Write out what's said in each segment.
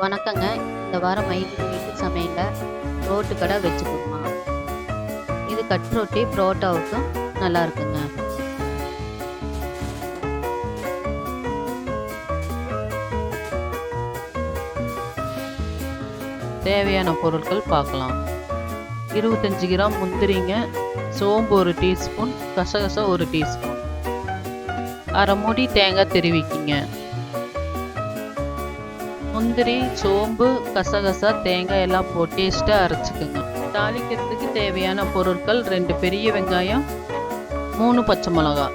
வணக்கங்க. இந்த வாரம் மைதி வீட்டு சமையலில் ரோட்டு கடை வச்சு கொடுமா இது கட் ரொட்டி புரோட்டாவுக்கும் நல்லா இருக்குங்க. தேவையான பொருட்கள் பார்க்கலாம். இருபத்தஞ்சி கிராம் முந்திரிங்க சோம்பு ஒரு டீஸ்பூன் கசகசா ஒரு டீஸ்பூன். அரை மூடி தேங்காய் தெரிவிக்கிங்க. முந்திரி சோம்பு கசகசா தேங்காய் எல்லாம் போட்டு டேஸ்ட்டாக அரைச்சிக்கோங்க. தாளிக்கிறதுக்கு தேவையான பொருட்கள் ரெண்டு பெரிய வெங்காயம் மூணு பச்சை மிளகா.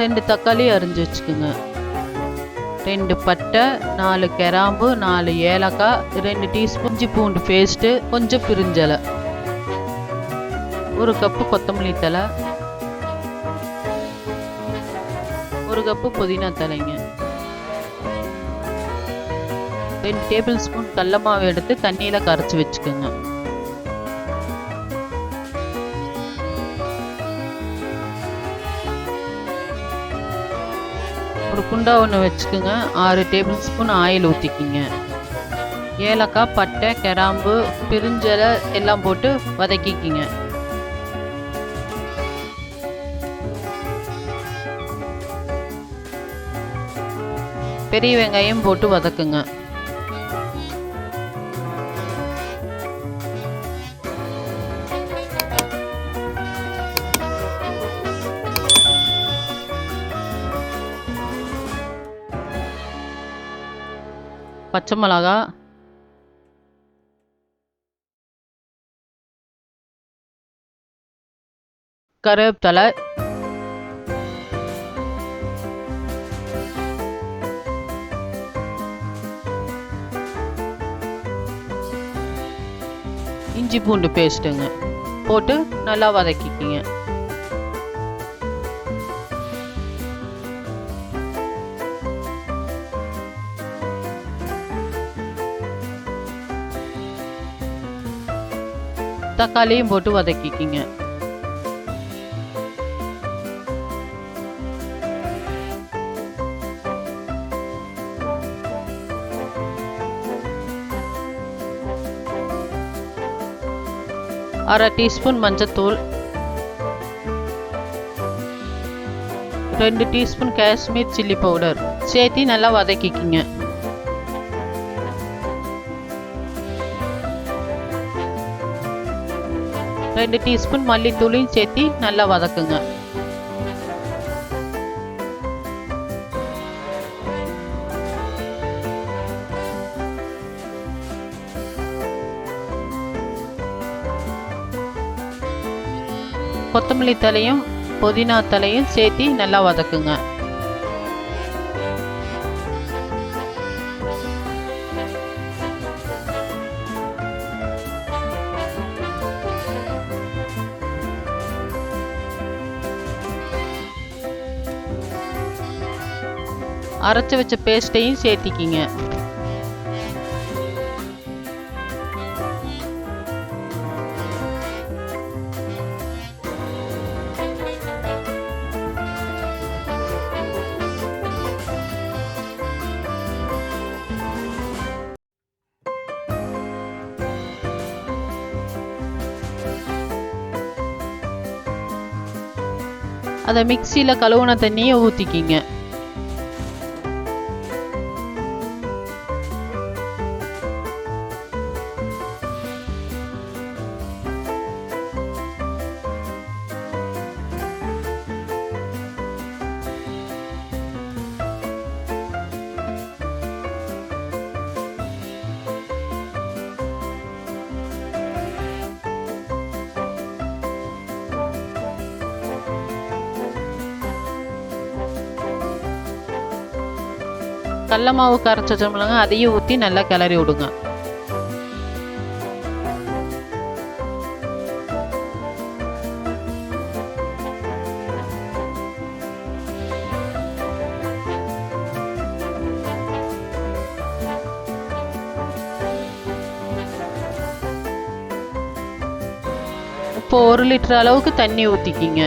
ரெண்டு தக்காளி அரிஞ்சு வச்சுக்கோங்க. ரெண்டு பட்டை நாலு கிராம்பு நாலு ஏலக்காய் ரெண்டு டீஸ்பூன் பூண்டு பேஸ்ட்டு கொஞ்சம் பிரிஞ்சலை. ஒரு கப்பு கொத்தமல்லி தழை. ஒரு கப்பு புதினா தலைங்க ரெண்டு டேபிள் ஸ்பூன் கடல மாவு எடுத்து தண்ணியில் கரைச்சி வச்சுக்கோங்க. ஒரு குண்டா ஒன்று வச்சுக்கோங்க. ஆறு டேபிள் ஸ்பூன் ஆயில் ஊற்றிக்கிங்க ஏலக்காய் பட்டை கிராம்பு பிரிஞ்சலை எல்லாம் போட்டு வதக்கிக்கிங்க. பெரிய வெங்காயம் போட்டு வதக்குங்க. பச்சை மிளகா. கருவேப்பிலை. இஞ்சி பூண்டு பேஸ்ட்டுங்க போட்டு நல்லா வதக்கிக்கிங்க. தக்காளியும் போட்டு வதக்கிக்கிங்க. அரை டீஸ்பூன் மஞ்சத்தூள். ரெண்டு டீஸ்பூன் காஷ்மீர் சில்லி பவுடர். சேர்த்து நல்லா வதக்கிக்கிங்க. ரெண்டு டீஸ்பூன் மல்லித்தூளையும் சேர்த்து நல்லா வதக்குங்க. கொத்தமல்லி தலையும் புதினா தலையும் சேர்த்து நல்லா வதக்குங்க. அரைச்சி வச்ச பேஸ்ட்டையும் சேர்த்திக்கிங்க. அதை மிக்சியில் கழுவுன தண்ணியை ஊற்றிக்கிங்க கடல மாவு கரைச்சி வச்சோம்லங்க அதையும் ஊற்றி நல்லா கிளறி விடுங்க. இப்போ ஒரு லிட்டர் அளவுக்கு தண்ணி ஊற்றிக்கிங்க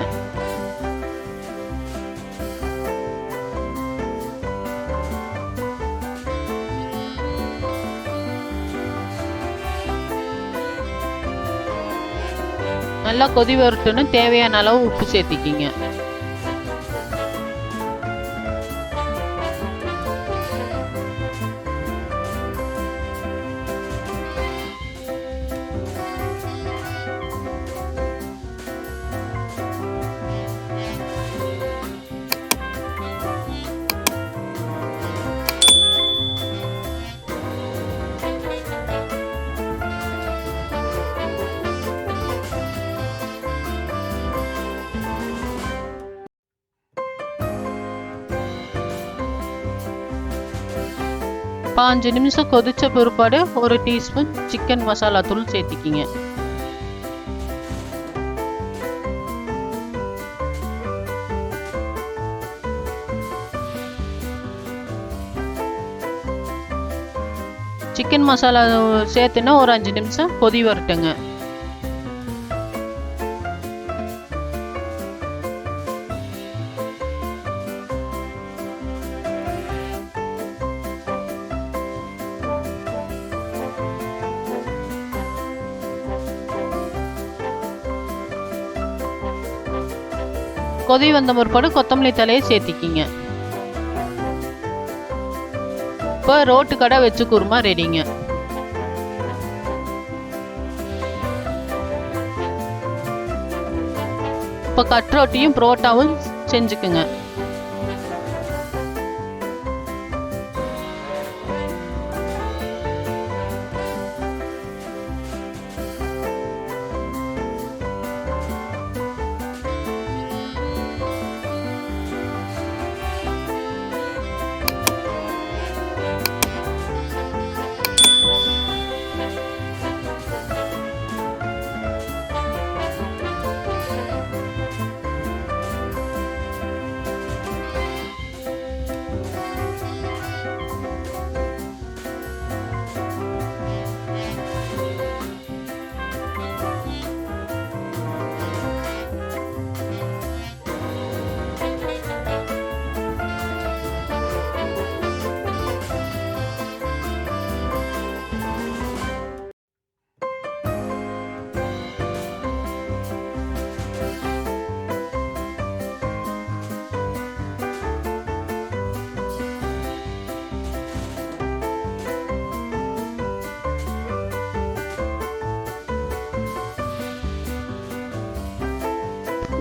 நல்லா கொதி வரட்டுன்னு தேவையான அளவு உப்பு சேர்த்திக்கிங்க. பாஞ்சு நிமிஷம் கொதிச்ச பிற்பாடு ஒரு டீஸ்பூன் சிக்கன் மசாலா தூள் சேர்த்திக்கிங்க. சிக்கன் மசாலா சேர்த்துன்னா ஒரு அஞ்சு நிமிஷம் கொதி வரட்டுங்க. கொதி வந்த முற்பாடு கொத்தமல்லி தலையை சேர்த்திக்கிங்க. இப்போ ரோட்டு கடை வச்சு குருமா ரெடிங்க. இப்போ கட்ரோட்டியும் புரோட்டாவும் செஞ்சுக்குங்க.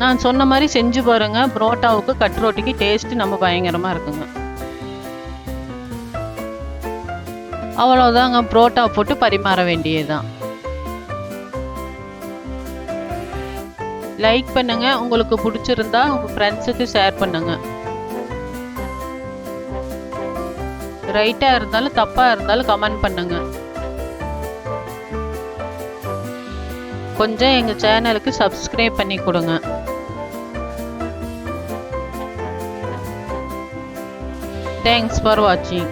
நான் சொன்ன மாதிரி செஞ்சு பாருங்க. புரோட்டாவுக்கு கட்ரோட்டிக்கு டேஸ்ட் நம்ம பயங்கரமா இருக்குங்க. அவ்வளோதாங்க புரோட்டா போட்டு பரிமாற வேண்டியதுதான். லைக் பண்ணுங்க. உங்களுக்கு பிடிச்சிருந்தா உங்க ஃப்ரெண்ட்ஸுக்கு ஷேர் பண்ணுங்க. ரைட்டா இருந்தாலும் தப்பா இருந்தாலும் கமெண்ட் பண்ணுங்க. கொஞ்சம் எங்கள் சேனலுக்கு சப்ஸ்கிரைப் பண்ணி கொடுங்க. தேங்க்ஸ் ஃபார் வாட்சிங்